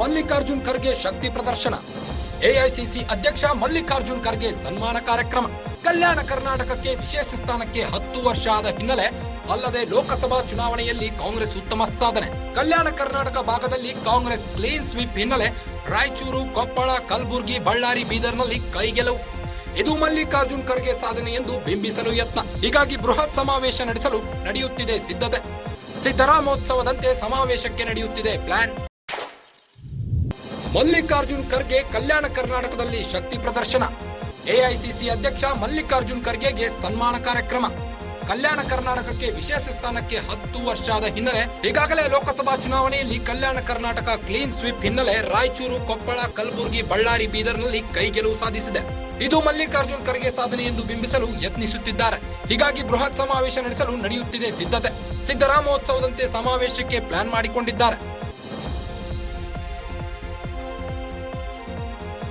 ಮಲ್ಲಿಕಾರ್ಜುನ್ ಖರ್ಗೆ ಶಕ್ತಿ ಪ್ರದರ್ಶನ. ಎಐಸಿಸಿ ಅಧ್ಯಕ್ಷ ಮಲ್ಲಿಕಾರ್ಜುನ್ ಖರ್ಗೆ ಸನ್ಮಾನ ಕಾರ್ಯಕ್ರಮ. ಕಲ್ಯಾಣ ಕರ್ನಾಟಕಕ್ಕೆ ವಿಶೇಷ ಸ್ಥಾನಕ್ಕೆ ಹತ್ತು ವರ್ಷ ಆದ ಹಿನ್ನೆಲೆ ಅಲ್ಲದೆ ಲೋಕಸಭಾ ಚುನಾವಣೆಯಲ್ಲಿ ಕಾಂಗ್ರೆಸ್ ಉತ್ತಮ ಸಾಧನೆ. ಕಲ್ಯಾಣ ಕರ್ನಾಟಕ ಭಾಗದಲ್ಲಿ ಕಾಂಗ್ರೆಸ್ ಕ್ಲೀನ್ ಸ್ವೀಪ್ ಹಿನ್ನೆಲೆ ರಾಯಚೂರು, ಕೊಪ್ಪಳ, ಕಲಬುರಗಿ, ಬಳ್ಳಾರಿ, ಬೀದರ್ನಲ್ಲಿ ಕೈಗೆಲುವು. ಇದು ಮಲ್ಲಿಕಾರ್ಜುನ್ ಖರ್ಗೆ ಸಾಧನೆ ಎಂದು ಬಿಂಬಿಸಲು ಯತ್ನ. ಹೀಗಾಗಿ ಬೃಹತ್ ಸಮಾವೇಶ ನಡೆಸಲು ನಡೆಯುತ್ತಿದೆ ಸಿದ್ಧತೆ. ಸಿದ್ದರಾಮೋತ್ಸವದಂತೆ ಸಮಾವೇಶಕ್ಕೆ ನಡೆಯುತ್ತಿದೆ ಪ್ಲಾನ್. ಮಲ್ಲಿಕಾರ್ಜುನ್ ಖರ್ಗೆ ಕಲ್ಯಾಣ ಕರ್ನಾಟಕದಲ್ಲಿ ಶಕ್ತಿ ಪ್ರದರ್ಶನ. ಎಐಸಿಸಿ ಅಧ್ಯಕ್ಷ ಮಲ್ಲಿಕಾರ್ಜುನ್ ಖರ್ಗೆಗೆ ಸನ್ಮಾನ ಕಾರ್ಯಕ್ರಮ. ಕಲ್ಯಾಣ ಕರ್ನಾಟಕಕ್ಕೆ ವಿಶೇಷ ಸ್ಥಾನಕ್ಕೆ ಹತ್ತು ವರ್ಷ ಆದ ಹಿನ್ನೆಲೆ ಈಗಾಗಲೇ ಲೋಕಸಭಾ ಚುನಾವಣೆಯಲ್ಲಿ ಕಲ್ಯಾಣ ಕರ್ನಾಟಕ ಕ್ಲೀನ್ ಸ್ವೀಪ್ ಹಿನ್ನೆಲೆ ರಾಯಚೂರು, ಕೊಪ್ಪಳ, ಕಲಬುರಗಿ, ಬಳ್ಳಾರಿ, ಬೀದರ್ನಲ್ಲಿ ಕೈಗೆಲುವು ಸಾಧಿಸಿದೆ. ಇದು ಮಲ್ಲಿಕಾರ್ಜುನ್ ಖರ್ಗೆ ಸಾಧನೆ ಎಂದು ಬಿಂಬಿಸಲು ಯತ್ನಿಸುತ್ತಿದ್ದಾರೆ. ಹೀಗಾಗಿ ಬೃಹತ್ ಸಮಾವೇಶ ನಡೆಸಲು ನಡೆಯುತ್ತಿದೆ ಸಿದ್ಧತೆ. ಸಿದ್ದರಾಮೋತ್ಸವದಂತೆ ಸಮಾವೇಶಕ್ಕೆ ಪ್ಲಾನ್ ಮಾಡಿಕೊಂಡಿದ್ದಾರೆ.